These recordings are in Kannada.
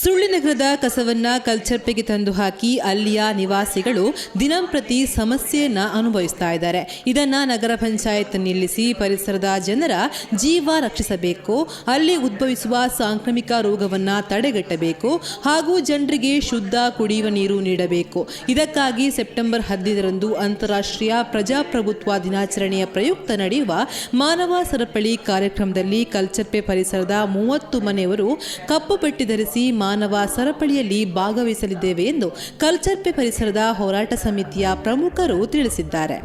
ಸುಳ್ಳಿನಗರದ ಕಸವನ್ನ ಕಲ್ಚರ್ಪೆಗೆ ತಂದು ಹಾಕಿ ಅಲ್ಲಿಯ ನಿವಾಸಿಗಳು ದಿನಂಪ್ರತಿ ಸಮಸ್ಯೆಯನ್ನ ಅನುಭವಿಸ್ತಾ ಇದ್ದಾರೆ. ಇದನ್ನ ನಗರ ಪಂಚಾಯತ್ ನಿಲ್ಲಿಸಿ ಪರಿಸರದ ಜನರ ಜೀವ ರಕ್ಷಿಸಬೇಕು, ಅಲ್ಲಿ ಉದ್ಭವಿಸುವ ಸಾಂಕ್ರಾಮಿಕ ರೋಗವನ್ನ ತಡೆಗಟ್ಟಬೇಕು ಹಾಗೂ ಜನರಿಗೆ ಶುದ್ಧ ಕುಡಿಯುವ ನೀರು ನೀಡಬೇಕು. ಇದಕ್ಕಾಗಿ ಸೆಪ್ಟೆಂಬರ್ ಹದಿನೈದರಂದು ಅಂತಾರಾಷ್ಟ್ರೀಯ ಪ್ರಜಾಪ್ರಭುತ್ವ ದಿನಾಚರಣೆಯ ಪ್ರಯುಕ್ತ ನಡೆಯುವ ಮಾನವ ಸರಪಳಿ ಕಾರ್ಯಕ್ರಮದಲ್ಲಿ ಕಲ್ಚರ್ಪೆ ಪರಿಸರದ ಮೂವತ್ತು ಮನೆಯವರು ಕಪ್ಪು ಪಟ್ಟಿ ಧರಿಸಿ ಮಾನವ ಸರಪಳಿಯಲ್ಲಿ ಭಾಗವಹಿಸಲಿದ್ದೇವೆ ಎಂದು ಕಲ್ಚರ್ಪೆ ಪರಿಸರದ ಹೋರಾಟ ಸಮಿತಿಯ ಪ್ರಮುಖರು ತಿಳಿಸಿದ್ದಾರೆ.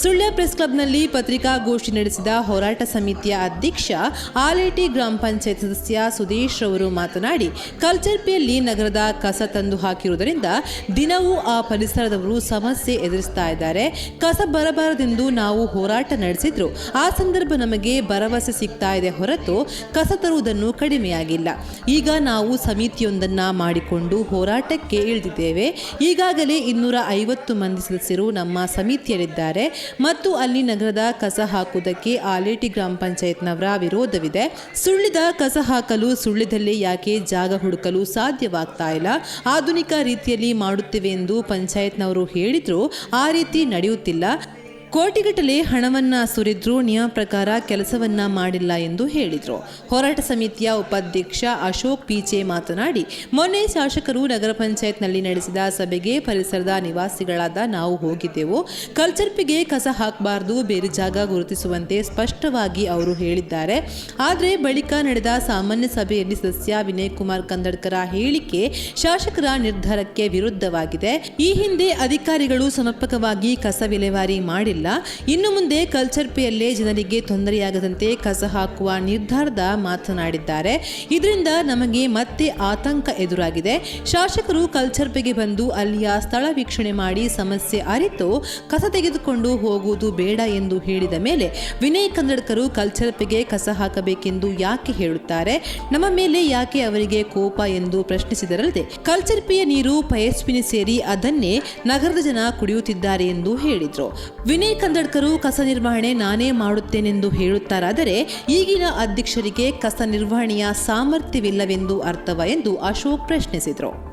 ಸುಳ್ಯ ಪ್ರೆಸ್ ಕ್ಲಬ್ನಲ್ಲಿ ಪತ್ರಿಕಾಗೋಷ್ಠಿ ನಡೆಸಿದ ಹೋರಾಟ ಸಮಿತಿಯ ಅಧ್ಯಕ್ಷ ಆಲೇಟಿ ಗ್ರಾಮ ಪಂಚಾಯತ್ ಸದಸ್ಯ ಸುದೇಶ್ ರವರು ಮಾತನಾಡಿ, ಕಲ್ಚರ್ ಪಿಯಲ್ಲಿ ನಗರದ ಕಸ ತಂದು ಹಾಕಿರುವುದರಿಂದ ದಿನವೂ ಆ ಪರಿಸರದವರು ಸಮಸ್ಯೆ ಎದುರಿಸ್ತಾ ಇದ್ದಾರೆ. ಕಸ ಬರಬಾರದೆಂದು ನಾವು ಹೋರಾಟ ನಡೆಸಿದ್ರು ಆ ಸಂದರ್ಭ ನಮಗೆ ಭರವಸೆ ಸಿಗ್ತಾ ಇದೆ ಹೊರತು ಕಸ ತರುವುದನ್ನು ಕಡಿಮೆಯಾಗಿಲ್ಲ. ಈಗ ನಾವು ಸಮಿತಿಯೊಂದನ್ನ ಮಾಡಿಕೊಂಡು ಹೋರಾಟಕ್ಕೆ ಇಳಿದಿದ್ದೇವೆ. ಈಗಾಗಲೇ ಇನ್ನೂರ ಐವತ್ತು ಮಂದಿ ಸದಸ್ಯರು ನಮ್ಮ ಸಮಿತಿಯಲ್ಲಿದ್ದಾರೆ. ಮತ್ತು ಅಲ್ಲಿ ನಗರದ ಕಸ ಹಾಕುವುದಕ್ಕೆ ಆಲೇಟಿ ಗ್ರಾಮ ಪಂಚಾಯತ್ನವರ ವಿರೋಧವಿದೆ. ಸುಳ್ಳಿದ ಕಸ ಹಾಕಲು ಸುಳ್ಳಿದಲ್ಲಿ ಯಾಕೆ ಜಾಗ ಹುಡುಕಲು ಸಾಧ್ಯವಾಗ್ತಾ ಇಲ್ಲ? ಆಧುನಿಕ ರೀತಿಯಲ್ಲಿ ಮಾಡುತ್ತೇವೆ ಎಂದು ಪಂಚಾಯತ್ನವರು ಹೇಳಿದ್ರು ಆ ರೀತಿ ನಡೆಯುತ್ತಿಲ್ಲ. ಕೋಟಿಗಟ್ಟಲೆ ಹಣವನ್ನ ಸುರಿದ್ರೂ ನಿಯಮ ಪ್ರಕಾರ ಕೆಲಸವನ್ನ ಮಾಡಿಲ್ಲ ಎಂದು ಹೇಳಿದರು. ಹೋರಾಟ ಸಮಿತಿಯ ಉಪಾಧ್ಯಕ್ಷ ಅಶೋಕ್ ಪೀಚೆ ಮಾತನಾಡಿ, ಮೊನ್ನೆ ಶಾಸಕರು ನಗರ ಪಂಚಾಯತ್ನಲ್ಲಿ ನಡೆಸಿದ ಸಭೆಗೆ ಪರಿಸರದ ನಿವಾಸಿಗಳಾದ ನಾವು ಹೋಗಿದ್ದೆವು. ಕಲ್ಚರ್ಪಿಗೆ ಕಸ ಹಾಕಬಾರ್ದು, ಬೇರೆ ಜಾಗ ಗುರುತಿಸುವಂತೆ ಸ್ಪಷ್ಟವಾಗಿ ಅವರು ಹೇಳಿದ್ದಾರೆ. ಆದರೆ ಬಳಿಕ ನಡೆದ ಸಾಮಾನ್ಯ ಸಭೆಯಲ್ಲಿ ಸದಸ್ಯ ವಿನಯ್ ಕುಮಾರ್ ಕಂದಡ್ಕರ ಹೇಳಿಕೆ ಶಾಸಕರ ನಿರ್ಧಾರಕ್ಕೆ ವಿರುದ್ಧವಾಗಿದೆ. ಈ ಹಿಂದೆ ಅಧಿಕಾರಿಗಳು ಸಮರ್ಪಕವಾಗಿ ಕಸ ವಿಲೇವಾರಿ ಮಾಡಿಲ್ಲ. ಇನ್ನು ಮುಂದೆ ಕಲ್ಚರ್ ಪೇಯಲ್ಲೇ ಜನರಿಗೆ ತೊಂದರೆಯಾಗದಂತೆ ಕಸ ಹಾಕುವ ನಿರ್ಧಾರದ ಮಾತನಾಡಿದ್ದಾರೆ. ಇದರಿಂದ ನಮಗೆ ಮತ್ತೆ ಆತಂಕ ಎದುರಾಗಿದೆ. ಶಾಸಕರು ಕಲ್ಚರ್ ಪೇಗೆ ಬಂದು ಅಲ್ಲಿಯ ಸ್ಥಳ ವೀಕ್ಷಣೆ ಮಾಡಿ ಸಮಸ್ಯೆ ಅರಿತು ಕಸ ತೆಗೆದುಕೊಂಡು ಹೋಗುವುದು ಬೇಡ ಎಂದು ಹೇಳಿದ ಮೇಲೆ ವಿನಯ್ ಕನ್ನಡಕರು ಕಲ್ಚರ್ ಪೇಗೆ ಕಸ ಹಾಕಬೇಕೆಂದು ಯಾಕೆ ಹೇಳುತ್ತಾರೆ? ನಮ್ಮ ಮೇಲೆ ಯಾಕೆ ಅವರಿಗೆ ಕೋಪ ಎಂದು ಪ್ರಶ್ನಿಸಿದರಲ್ಲದೆ ಕಲ್ಚರ್ ಪೇಯ ನೀರು ಪಯಸ್ವಿನಿ ಸೇರಿ ಅದನ್ನೇ ನಗರದ ಜನ ಕುಡಿಯುತ್ತಿದ್ದಾರೆ ಎಂದು ಹೇಳಿದರು. ವಿನಯ್ ಕಂದಡ್ಕರು ಕಸ ನಿರ್ವಹಣೆ ನಾನೇ ಮಾಡುತ್ತೇನೆಂದು ಹೇಳುತ್ತಾರಾದರೆ ಈಗಿನ ಅಧ್ಯಕ್ಷರಿಗೆ ಕಸ ನಿರ್ವಹಣೆಯ ಸಾಮರ್ಥ್ಯವಿಲ್ಲವೆಂದು ಅರ್ಥವ ಎಂದು ಅಶೋಕ್ ಪ್ರಶ್ನಿಸಿದರು.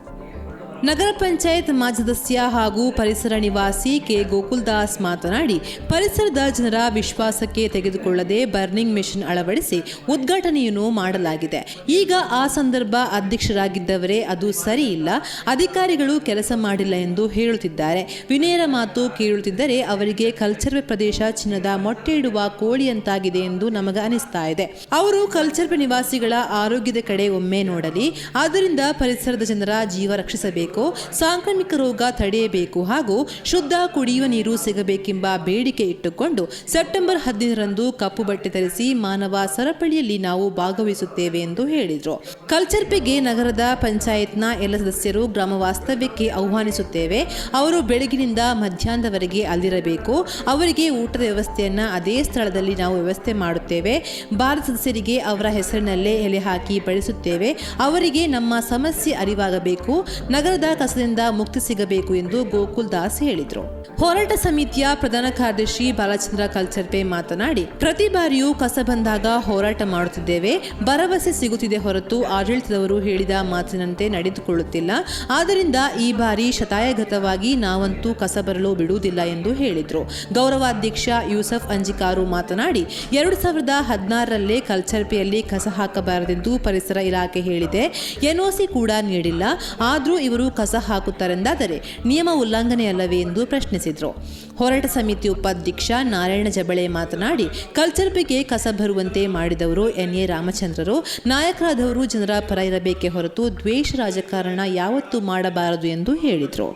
ನಗರ ಪಂಚಾಯತ್ ಸದಸ್ಯ ಹಾಗೂ ಪರಿಸರ ನಿವಾಸಿ ಕೆ ಗೋಕುಲ್ದಾಸ್ ಮಾತನಾಡಿ, ಪರಿಸರದ ಜನರ ವಿಶ್ವಾಸಕ್ಕೆ ತೆಗೆದುಕೊಳ್ಳದೆ ಬರ್ನಿಂಗ್ ಮೆಷಿನ್ ಅಳವಡಿಸಿ ಉದ್ಘಾಟನೆಯನ್ನು ಮಾಡಲಾಗಿದೆ. ಈಗ ಆ ಸಂದರ್ಭ ಅಧ್ಯಕ್ಷರಾಗಿದ್ದವರೇ ಅದು ಸರಿ ಇಲ್ಲ, ಅಧಿಕಾರಿಗಳು ಕೆಲಸ ಮಾಡಿಲ್ಲ ಎಂದು ಹೇಳುತ್ತಿದ್ದಾರೆ. ವಿನಯರ ಮಾತು ಕೇಳುತ್ತಿದ್ದರೆ ಅವರಿಗೆ ಕಲ್ಚರ್ವೆ ಪ್ರದೇಶ ಚಿನ್ನದ ಮೊಟ್ಟೆ ಇಡುವ ಕೋಳಿಯಂತಾಗಿದೆ ಎಂದು ನಮಗೆ ಅನಿಸ್ತಾ ಇದೆ. ಅವರು ಕಲ್ಚರ್ವೆ ನಿವಾಸಿಗಳ ಆರೋಗ್ಯದ ಕಡೆ ಒಮ್ಮೆ ನೋಡಲಿ, ಆದ್ದರಿಂದ ಪರಿಸರದ ಜನರ ಜೀವ ರಕ್ಷಿಸಬೇಕು. ಸಾಂಕ್ರಾಮಿಕ ರೋಗ ತಡೆಯಬೇಕು ಹಾಗೂ ಶುದ್ಧ ಕುಡಿಯುವ ನೀರು ಸಿಗಬೇಕೆಂಬ ಬೇಡಿಕೆ ಇಟ್ಟುಕೊಂಡು ಸೆಪ್ಟೆಂಬರ್ ಹದಿನೈದರಂದು ಕಪ್ಪು ಬಟ್ಟೆ ಧರಿಸಿ ಮಾನವ ಸರಪಳಿಯಲ್ಲಿ ನಾವು ಭಾಗವಹಿಸುತ್ತೇವೆ ಎಂದು ಹೇಳಿದರು. ಕಲ್ಚರ್ಪೆಗೆ ನಗರದ ಪಂಚಾಯತ್ನ ಎಲ್ಲ ಸದಸ್ಯರು ಗ್ರಾಮ ವಾಸ್ತವ್ಯಕ್ಕೆ ಆಹ್ವಾನಿಸುತ್ತೇವೆ. ಅವರು ಬೆಳಗಿನಿಂದ ಮಧ್ಯಾಹ್ನದವರೆಗೆ ಅಲ್ಲಿರಬೇಕು. ಅವರಿಗೆ ಊಟದ ವ್ಯವಸ್ಥೆಯನ್ನ ಅದೇ ಸ್ಥಳದಲ್ಲಿ ನಾವು ವ್ಯವಸ್ಥೆ ಮಾಡುತ್ತೇವೆ. ಭಾರತ ಸದಸ್ಯರಿಗೆ ಅವರ ಹೆಸರಿನಲ್ಲೇ ಎಲೆ ಹಾಕಿ ಬಳಸುತ್ತೇವೆ ಅವರಿಗೆ ನಮ್ಮ ಸಮಸ್ಯೆ ಅರಿವಾಗಬೇಕು. ನಗರದ ಕಸದಿಂದ ಮುಕ್ತಿ ಸಿಗಬೇಕು ಎಂದು ಗೋಕುಲ್ ದಾಸ್ ಹೇಳಿದರು. ಹೋರಾಟ ಸಮಿತಿಯ ಪ್ರಧಾನ ಕಾರ್ಯದರ್ಶಿ ಬಾಲಚಂದ್ರ ಕಲ್ಚರ್ಪೆ ಮಾತನಾಡಿ, ಪ್ರತಿ ಬಾರಿಯೂ ಕಸ ಬಂದಾಗ ಹೋರಾಟ ಮಾಡುತ್ತಿದ್ದೇವೆ, ಭರವಸೆ ಸಿಗುತ್ತಿದೆ ಹೊರತು ಆಡಳಿತದವರು ಹೇಳಿದ ಮಾತಿನಂತೆ ನಡೆದುಕೊಳ್ಳುತ್ತಿಲ್ಲ, ಆದ್ದರಿಂದ ಈ ಬಾರಿ ಶತಾಯಗತವಾಗಿ ನಾವಂತೂ ಕಸ ಬರಲು ಬಿಡುವುದಿಲ್ಲ ಎಂದು ಹೇಳಿದರು. ಗೌರವಾಧ್ಯಕ್ಷ ಯೂಸಫ್ ಅಂಜಿಕಾರು ಮಾತನಾಡಿ, ಎರಡು ಸಾವಿರದ ಹದಿನಾರರಲ್ಲೇ ಕಲ್ಚರ್ಪೆಯಲ್ಲಿ ಕಸ ಹಾಕಬಾರದೆಂದು ಪರಿಸರ ಇಲಾಖೆ ಹೇಳಿದೆ, ಎನ್ಒಸಿ ಕೂಡ ನೀಡಿಲ್ಲ, ಆದರೂ ಇವರು ಕಸ ಹಾಕುತ್ತಾರೆಂದಾದರೆ ನಿಯಮ ಉಲ್ಲಂಘನೆಯಲ್ಲವೇ ಎಂದು ಪ್ರಶ್ನಿಸಿದರು. ಹೋರಾಟ ಸಮಿತಿ ಉಪಾಧ್ಯಕ್ಷ ನಾರಾಯಣ ಜಬಳೆ ಮಾತನಾಡಿ, ಕಲ್ಚರ್ ಬಗ್ಗೆ ಕಸ ಬರುವಂತೆ ಮಾಡಿದವರು ಎನ್. ಎ. ರಾಮಚಂದ್ರರು. ನಾಯಕರಾದವರು ಜನರ ಪರ ಇರಬೇಕೆ ಹೊರತು ದ್ವೇಷ ರಾಜಕಾರಣ ಯಾವತ್ತೂ ಮಾಡಬಾರದು ಎಂದು ಹೇಳಿದರು.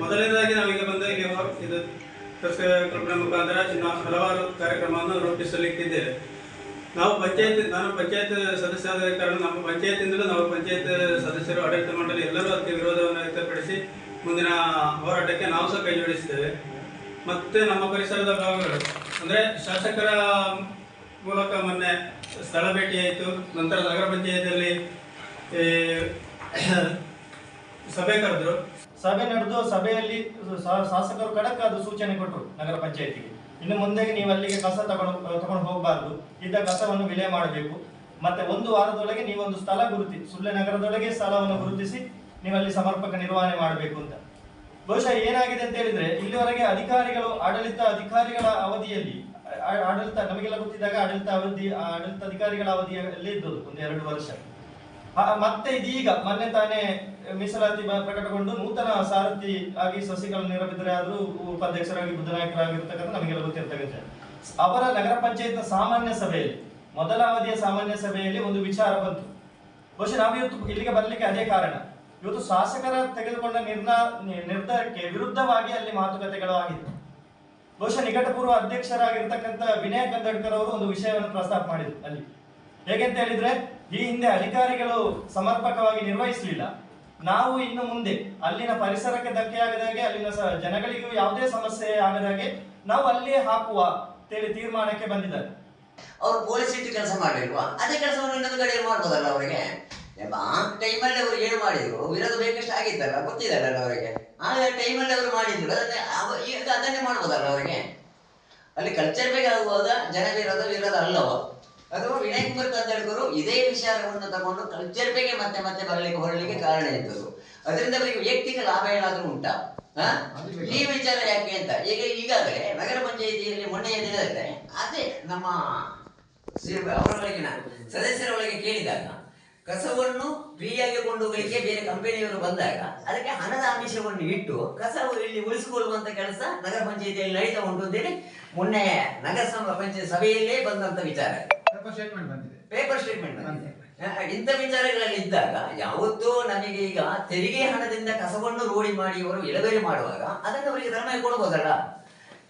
ಮೊದಲನೇದಾಗಿ ನಾವೀಗ ಬಂದ ಕ್ಲಬ್ನ ಮುಖಾಂತರ ಹಲವಾರು ಕಾರ್ಯಕ್ರಮವನ್ನು ರೂಪಿಸಲಿಕ್ಕಿದ್ದೇವೆ. ನಾವು ಪಂಚಾಯತ್, ನಾನು ಪಂಚಾಯತ್ ಸದಸ್ಯ ಆದ ಕಾರಣ ನಮ್ಮ ಪಂಚಾಯತಿಂದಲೂ ನಾವು ಪಂಚಾಯತ್ ಸದಸ್ಯರು ಆಡಳಿತ ಮಂಡಳಿ ಎಲ್ಲರೂ ಅದಕ್ಕೆ ವಿರೋಧವನ್ನು ವ್ಯಕ್ತಪಡಿಸಿ ಮುಂದಿನ ಹೋರಾಟಕ್ಕೆ ನಾವು ಸಹ ಕೈ ಜೋಡಿಸಿದ್ದೇವೆ ಮತ್ತೆ ನಮ್ಮ ಪರಿಸರದ ಭಾಗಗಳು, ಅಂದರೆ ಶಾಸಕರ ಮೂಲಕ ಮೊನ್ನೆ ಸ್ಥಳ ಭೇಟಿ ಆಯಿತು. ನಂತರ ನಗರ ಪಂಚಾಯತಿಯಲ್ಲಿ ಸಭೆ ಕರೆದ್ರು. ಸಭೆ ನಡೆದು ಸಭೆಯಲ್ಲಿ ಶಾಸಕರು ಖಡಕ್ ಅದು ಸೂಚನೆ ಕೊಟ್ಟರು ನಗರ ಪಂಚಾಯತಿಗೆ. ಇನ್ನು ಮುಂದೆ ನೀವು ಅಲ್ಲಿಗೆ ಕಸ ತಗೊಂಡು ತಗೊಂಡು ಹೋಗಬಾರ್ದು. ಇದ್ದ ಕಸವನ್ನು ವಿಲೆ ಮಾಡಬೇಕು. ಮತ್ತೆ ಒಂದು ವಾರದೊಳಗೆ ನೀವೊಂದು ಸ್ಥಳ ಗುರುತಿ ಸುಳ್ಳೆ ನಗರದೊಳಗೆ ಸ್ಥಳವನ್ನು ಗುರುತಿಸಿ ನೀವು ಅಲ್ಲಿ ಸಮರ್ಪಕ ನಿರ್ವಹಣೆ ಮಾಡಬೇಕು ಅಂತ. ಬಹುಶಃ ಏನಾಗಿದೆ ಅಂತ ಹೇಳಿದ್ರೆ, ಇಲ್ಲಿವರೆಗೆ ಅಧಿಕಾರಿಗಳು, ಆಡಳಿತ ಅಧಿಕಾರಿಗಳ ಅವಧಿಯಲ್ಲಿ ಆಡಳಿತ, ನಮಗೆಲ್ಲ ಗೊತ್ತಿದ್ದಾಗ ಆಡಳಿತ ಅವಧಿ ಆಡಳಿತ ಅಧಿಕಾರಿಗಳ ಅವಧಿಯಲ್ಲಿ ಇದ್ದದ್ದು, ಒಂದು ಎರಡು ವರ್ಷ. ಮತ್ತೆ ಇದೀಗ ಮೊನ್ನೆ ತಾನೇ ಮೀಸಲಾತಿ ಪ್ರಕಟಗೊಂಡು ನೂತನ ಸಾರಥಿ ಆಗಿ ಸಸಿಗಳನ್ನು ನೀರಬಿದ್ರೆ ಆದರೂ ಉಪಾಧ್ಯಕ್ಷರಾಗಿ ಬುದ್ಧನಾಯಕರಾಗಿರ್ತಕ್ಕಂಥ ನಮಗೆಲ್ಲ ಗೊತ್ತಿರ್ತಕ್ಕಂಥ ಅವರ ನಗರ ಪಂಚಾಯತ್ ಸಾಮಾನ್ಯ ಸಭೆಯಲ್ಲಿ, ಮೊದಲ ಅವಧಿಯ ಸಾಮಾನ್ಯ ಸಭೆಯಲ್ಲಿ ಒಂದು ವಿಚಾರ ಬಂತು. ಬಹುಶಃ ನಾವು ಇವತ್ತು ಇಲ್ಲಿಗೆ ಬರಲಿಕ್ಕೆ ಅದೇ ಕಾರಣ. ಇವತ್ತು ಶಾಸಕರ ತೆಗೆದುಕೊಂಡ ನಿರ್ಣಯ ನಿರ್ಧಾರಕ್ಕೆ ವಿರುದ್ಧವಾಗಿ ಅಲ್ಲಿ ಮಾತುಕತೆಗಳು ಆಗಿತ್ತು. ಬಹುಶಃ ನಿಕಟಪೂರ್ವ ಅಧ್ಯಕ್ಷರಾಗಿರ್ತಕ್ಕಂಥ ವಿನಯ ಕಂದಡ್ಕರ್ ಅವರು ಒಂದು ವಿಷಯವನ್ನು ಪ್ರಸ್ತಾಪ ಮಾಡಿದ್ರು ಅಲ್ಲಿ. ಹೇಗೆಂತ ಹೇಳಿದ್ರೆ ಈ ಹಿಂದೆ ಅಧಿಕಾರಿಗಳು ಸಮರ್ಪಕವಾಗಿ ನಿರ್ವಹಿಸಲಿಲ್ಲ. ನಾವು ಇನ್ನು ಮುಂದೆ ಅಲ್ಲಿನ ಪರಿಸರಕ್ಕೆ ಧಕ್ಕೆ ಆಗದಾಗೆ ಅಲ್ಲಿನ ಜನಗಳಿಗೂ ಯಾವುದೇ ಸಮಸ್ಯೆ ಆಗದಾಗೆ ನಾವು ಅಲ್ಲಿಯೇ ಹಾಕುವ ಅಂತೇಳಿ ತೀರ್ಮಾನಕ್ಕೆ ಬಂದಿದ್ದಾರೆ. ಅವರು ಪೊಲೀಸ್ ಇಟ್ಟು ಕೆಲಸ ಮಾಡ್ಬೇಕಲ್ವಾ ಅದೇ ಕೆಲಸವನ್ನು ಇನ್ನೊಂದು ಕಡೆ ಮಾಡ್ಬೋದಲ್ಲ ಅವರಿಗೆ? ಟೈಮಲ್ಲಿ ಅವರು ಏನು ಮಾಡಿದ್ರು? ವಿರೋಧ ಬೇಕಷ್ಟು ಆಗಿದ್ದಲ್ಲ ಗೊತ್ತಿದಲ್ಲ ಅವರಿಗೆ. ಆ ಟೈಮಲ್ಲಿ ಅವರು ಮಾಡಿದ್ರು. ಅದನ್ನೇ ಈಗ ಅದನ್ನೇ ಮಾಡ್ಬೋದಲ್ಲ ಅವರಿಗೆ? ಅಲ್ಲಿ ಕಲ್ಚರ್ ಬೇಕಾಗುವಾಗ ಜನ ವಿರೋಧ ವಿರೋಧ ಅಲ್ಲವ? ಅಥವಾ ವಿನಯ್ ಕುಮಾರ್ ಕಂದಡ್ಕರು ಇದೇ ವಿಚಾರವನ್ನು ತಗೊಂಡು ಕಲ್ಚರ್ ಬಗ್ಗೆ ಮತ್ತೆ ಮತ್ತೆ ಬರಲಿಕ್ಕೆ ಹೊರಲಿಕ್ಕೆ ಕಾರಣ ಇದ್ದರು ಅದರಿಂದ ಅವರಿಗೆ ವೈಯಕ್ತಿಕ ಲಾಭ ಏನಾದರೂ ಉಂಟಾ? ಈ ವಿಚಾರ ಯಾಕೆ ಅಂತ? ಈಗ ಈಗಾಗಲೇ ನಗರ ಪಂಚಾಯಿತಿಯಲ್ಲಿ ಮೊನ್ನೆ ಏನಿದೆ ಅದೇ ನಮ್ಮ ಅವರೊಳಗಿನ ಸದಸ್ಯರ ಒಳಗೆ ಕೇಳಿದಾಗ ಕಸವನ್ನು ಫ್ರೀಯಾಗಿ ಕೊಂಡೋಗಲಿಕ್ಕೆ ಬೇರೆ ಕಂಪನಿಯವರು ಬಂದಾಗ ಅದಕ್ಕೆ ಹಣದ ಆಮಿಷವನ್ನು ಇಟ್ಟು ಕಸ ಇಲ್ಲಿ ಉಳಿಸಿಕೊಳ್ಳುವಂತ ಕೆಲಸ ನಗರ ಪಂಚಾಯಿತಿಯಲ್ಲಿ ನಡೀತಾ ಉಂಟು ಅಂತೇಳಿ ಮೊನ್ನೆ ನಗರ ಪಂಚಾಯತ್ ಸಭೆಯಲ್ಲೇ ಬಂದಂತ ವಿಚಾರ. ಸ್ಟೇಟ್ಮೆಂಟ್ ಬಂದಿದೆ. ಪೇಪರ್ ಸ್ಟೇಟ್ಮೆಂಟ್ ಬಂದಿದೆ. ಇಂಥ ವಿಚಾರಗಳಲ್ಲಿ ಇದ್ದಾಗ ಯಾವತ್ತೂ ನಮಗೆ ಈಗ ತೆರಿಗೆ ಹಣದಿಂದ ಕಸವನ್ನು ರೋಡಿ ಮಾಡಿ ಅವರು ಇಳುವರಿ ಮಾಡುವಾಗ ಅದನ್ನು ಅವರಿಗೆ ಧರ್ಮ ಕೊಡಬಹುದಲ್ಲ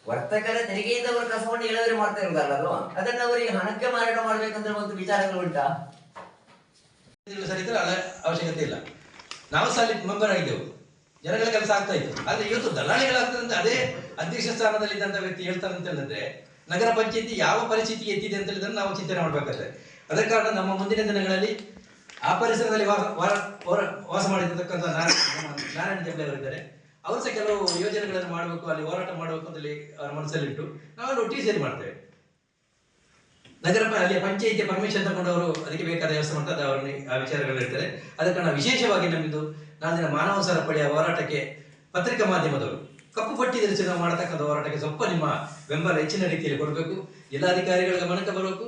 ವರ್ತಕರ ತೆರಿಗೆಯಿಂದ ಅವರು ಕಸವನ್ನು ಇಳುವರಿ ಮಾಡ್ತಾ ಇರುವುದಲ್ಲ ಅದು ಅದನ್ನು ಅವರಿಗೆ ಹಣಕ್ಕೆ ಮಾರಾಟ ಮಾಡ್ಬೇಕಂದ್ರೆ ಒಂದು ವಿಚಾರಗಳು ಉಂಟಾ? ಸರಿದ್ರೆ ಅವಶ್ಯಕತೆ ಇಲ್ಲ. ನಾವು ಸಹ ಅಲ್ಲಿ ಮೆಂಬರ್ ಆಗಿದ್ದೆವು. ಜನಗಳ ಕೆಲಸ ಆಗ್ತಾ ಇತ್ತು. ಆದ್ರೆ ಇವತ್ತು ದಲ್ಲಾಳಿಗಳಾಗ್ತದೆ ಅದೇ ಅಧ್ಯಕ್ಷ ಸ್ಥಾನದಲ್ಲಿ ಇದ್ದಂತ ವ್ಯಕ್ತಿ ಹೇಳ್ತಾರಂತ ಅಂತ ಹೇಳಿದ್ರೆ ನಗರ ಪಂಚಾಯತಿ ಯಾವ ಪರಿಸ್ಥಿತಿ ಎತ್ತಿದೆ ಅಂತ ಹೇಳಿದ್ರೆ ನಾವು ಚಿಂತನೆ ಮಾಡ್ಬೇಕಾಗ್ತದೆ ಅದ ಕಾರಣ ನಮ್ಮ ಮುಂದಿನ ದಿನಗಳಲ್ಲಿ ಆ ಪರಿಸರದಲ್ಲಿ ವಾಸ ವಾಸ ಮಾಡಿರ್ತಕ್ಕಂಥ ನಾರಾಯಣ ನಾರಾಯಣ ಜಂಬೆ ಅವರಿದ್ದಾರೆ. ಅವರು ಸಹ ಕೆಲವು ಯೋಜನೆಗಳನ್ನು ಮಾಡಬೇಕು, ಅಲ್ಲಿ ಹೋರಾಟ ಮಾಡಬೇಕು ಅಂತ ಅವರ ಮನಸ್ಸಲ್ಲಿಟ್ಟು ನಾವೆಲ್ಲ ಒಟ್ಟಿಗೆ ಸೇರಿ ಮಾಡ್ತೇವೆ. ನಗರ ಅಲ್ಲಿ ಪಂಚಾಯಿತಿ ಪರ್ಮಿಷನ್ ತಗೊಂಡವರು ಅದಕ್ಕೆ ಬೇಕಾದ ವ್ಯವಸ್ಥೆ ಮಾಡ್ತಾರೆ ಅವರನ್ನು ಆ ವಿಚಾರಗಳು ಇರ್ತಾರೆ ಅದ ಕಾರಣ ವಿಶೇಷವಾಗಿ ನಮ್ಮದು ನಾಳಿನ ಮಾನವ ಸರಪಳಿಯ ಹೋರಾಟಕ್ಕೆ ಪತ್ರಿಕಾ ಮಾಧ್ಯಮದವರು ಕಪ್ಪು ಪಟ್ಟಿ ಧರಿಸಿ ಮಾಡತಕ್ಕಂಥ ಹೋರಾಟಕ್ಕೆ ಸ್ವಲ್ಪ ನಿಮ್ಮ ಬೆಂಬಲ ಹೆಚ್ಚಿನ ರೀತಿಯಲ್ಲಿ ಕೊಡಬೇಕು. ಜಿಲ್ಲಾಧಿಕಾರಿಗಳ ಗಮನಕ್ಕೆ ಬರಬೇಕು.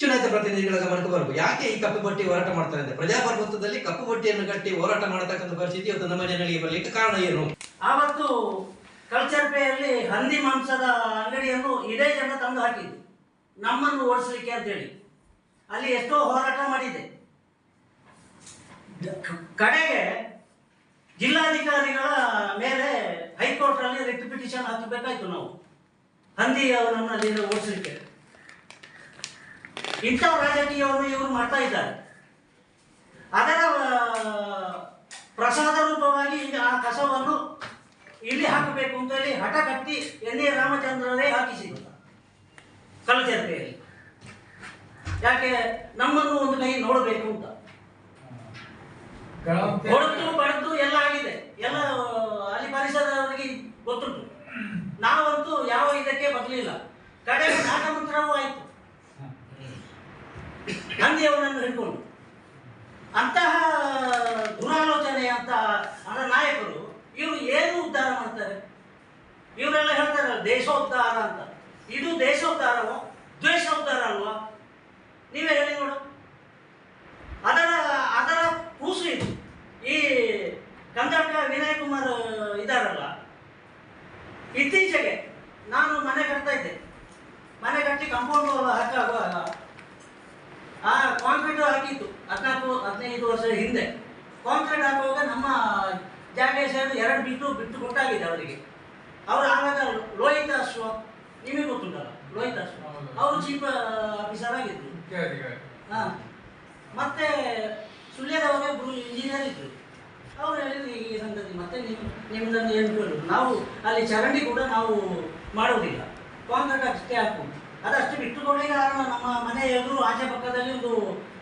ಚುನಾಯಿತ ಪ್ರತಿನಿಧಿಗಳ ಗಮನಕ್ಕೆ ಬರಬೇಕು. ಯಾಕೆ ಈ ಕಪ್ಪು ಪಟ್ಟಿ ಹೋರಾಟ ಮಾಡ್ತಾರೆ ಅಂದ್ರೆ ಪ್ರಜಾಪ್ರಭುತ್ವದಲ್ಲಿ ಕಪ್ಪು ಪಟ್ಟಿಯನ್ನು ಕಟ್ಟಿ ಹೋರಾಟ ಮಾಡತಕ್ಕಂಥ ಪರಿಸ್ಥಿತಿ ಇವತ್ತು ನಮ್ಮ ಜನಗಳಿಗೆ ಬರಲಿಕ್ಕೆ ಕಾರಣ ಏನು? ಆವತ್ತು ಕಲ್ಚರ್ ಪೇಯಲ್ಲಿ ಹಂದಿ ಮಾಂಸದ ಅಂಗಡಿಯನ್ನು ಇದೇ ಜನ ತಂದು ಹಾಕಿದ್ದು ನಮ್ಮನ್ನು ಓಡಿಸ್ಲಿಕ್ಕೆ ಅಂತೇಳಿ. ಅಲ್ಲಿ ಎಷ್ಟೋ ಹೋರಾಟ ಮಾಡಿದೆ. ಕಡೆಗೆ ಜಿಲ್ಲಾಧಿಕಾರಿಗಳ ಮೇಲೆ ಹೈಕೋರ್ಟ್ ಅಲ್ಲಿ ರಿಟ್ ಪಿಟಿಷನ್ ಹಾಕಬೇಕಾಯ್ತು ನಾವು. ಹಂದಿ ಅವರನ್ನು ಓಡಿಸ್ಲಿಕ್ಕೆ ಇಂಥ ರಾಜಕೀಯವನ್ನು ಇವರು ಮಾಡ್ತಾ ಇದ್ದಾರೆ. ಅದರ ಪ್ರಸಾದ ರೂಪವಾಗಿ ಈಗ ಆ ಕಸವನ್ನು ಇಲ್ಲಿ ಹಾಕಬೇಕು ಅಂತ ಹೇಳಿ ಹಠ ಕಟ್ಟಿ ಎನ್ ಎ ರಾಮಚಂದ್ರರೇ ಹಾಕಿಸಿದ್ರು. ಕಲಚರ್ಕೆಯಲ್ಲಿ ಯಾಕೆ ನಮ್ಮನ್ನು ಒಂದು ಕೈ ನೋಡಬೇಕು ಅಂತ. ಹೊಡೆದು ಬಡ್ದು ಎಲ್ಲ ಆಗಿದೆ. ಎಲ್ಲ ಅಲ್ಲಿ ಪರಿಸರದವರಿಗೆ ಗೊತ್ತುಂಟು. ನಾವಂತೂ ಯಾವ ಇದಕ್ಕೆ ಬರಲಿಲ್ಲ. ಕಡೆ ನಾಟಮಂತ್ರವೂ ಆಯಿತು. ಗಾಂಧಿಯವರನ್ನು ಹಿಡ್ಕೊಂಡು. ಅಂತಹ ದುರಾಲೋಚನೆ ಅಂತ ನಾಯಕರು ಇವರು ಏನು ಉದ್ಧಾರ ಮಾಡ್ತಾರೆ? ಇವರೆಲ್ಲ ಹೇಳ್ತಾರಲ್ಲ, ದೇಶೋದ್ಧಾರ ಅಂತ. ಇದು ದೇಶೋದ್ಧಾರವೋ? ದ್ವೇಷೋದ್ಧಾರ ಅಲ್ವಾ? ನೀವೇ ಹೇಳಿ ನೋಡು ಅದರ ಅದರ ಕೂಸು ಇದು ಈ ಕಂದಕ ವಿನಯ್ ಕುಮಾರ್ ಇದಾರಲ್ಲ ಇತ್ತೀಚೆಗೆ ನಾನು ಮನೆ ಕಟ್ತಾ ಇದ್ದೆ. ಮನೆ ಕಟ್ಟಿ ಕಂಪೌಂಡ್ ಹಾಕಾಗುವಾಗ ಆ ಕಾಂಕ್ರೀಟ್ ಹಾಕಿತ್ತು ಹದಿನಾಲ್ಕು ಹದಿನೈದು ವರ್ಷ ಹಿಂದೆ. ಕಾಂಕ್ರೀಟ್ ಹಾಕುವಾಗ ನಮ್ಮ ಜಾಗ ಸೇರಿ ಎರಡು ಬಿಟ್ಟು ಬಿಟ್ಟು ಕೊಟ್ಟಾಗಿದೆ ಅವರಿಗೆ. ಅವರು ಆವಾಗ ಲೋಹಿತ್ ಅಶ್ವ ನಿಮಗೆ ಗೊತ್ತುಂಟಲ್ಲ? ಲೋಹಿತ್ ಅಶ್ವ. ಅವರು ಚೀಫ್ ಆಫೀಸರ್ ಆಗಿದ್ರು. ಹಾಂ. ಮತ್ತೆ ಸುಳ್ಯದವರೇ ಇಂಜಿನಿಯರ್ ಇದ್ರು. ಅವ್ರು ಹೇಳಿದ್ರು ಈ ಸಂಗತಿ ಮತ್ತೆ ನೀವು ನಿಮ್ಮದನ್ನು ನಾವು ಅಲ್ಲಿ ಚರಂಡಿ ಕೂಡ ನಾವು ಮಾಡುವುದಿಲ್ಲ ಕಾಂಕ್ರೀಟ್ ಅಷ್ಟೇ ಅಷ್ಟು ಅದಷ್ಟು ಬಿಟ್ಟುಕೊಳ್ಳಿ ಕಾರಣ ನಮ್ಮ ಮನೆ ಎದುರು ಆಚೆ ಪಕ್ಕದಲ್ಲಿ ಒಂದು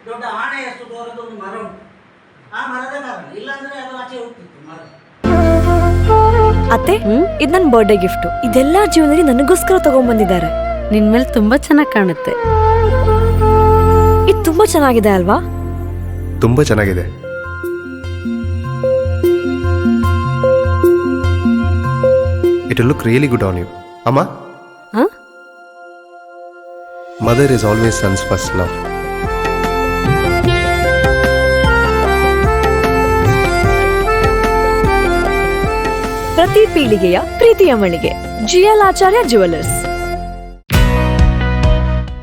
ದೊಡ್ಡ ಆಣೆಯಷ್ಟು ದೂರದ ಒಂದು ಮರ ಉಂಟು. ಆ ಮರದ ಕಾರಣ. ಇಲ್ಲಾಂದ್ರೆ ಅದು ಆಚೆ ಹೋಗ್ತಿತ್ತು ಮರ. ಅತ್ತೆ ಇದು ನನ್ನ ಬರ್ಡೇ ಗಿಫ್ಟ್ ಇದೆಲ್ಲ ಜೀವನದಲ್ಲಿ ನನಗೋಸ್ಕರ ತಗೊಂಡ್ಬಂದಿದ್ದಾರೆ ನಿನ್ ಮೇಲೆ ತುಂಬಾ ಚೆನ್ನಾಗಿ ಕಾಣುತ್ತೆ. ಇದು ತುಂಬಾ ಚೆನ್ನಾಗಿದೆ ಅಲ್ವಾ? ತುಂಬಾ ಚೆನ್ನಾಗಿದೆ. It look really good on you ಅಮ್ಮ ಹ? Mother is always sons first love ಪ್ರತಿ ಪೀಳಿಗೆಯ ಪ್ರೀತಿಯ ಮಳಿಗೆ. GL Acharya jewellers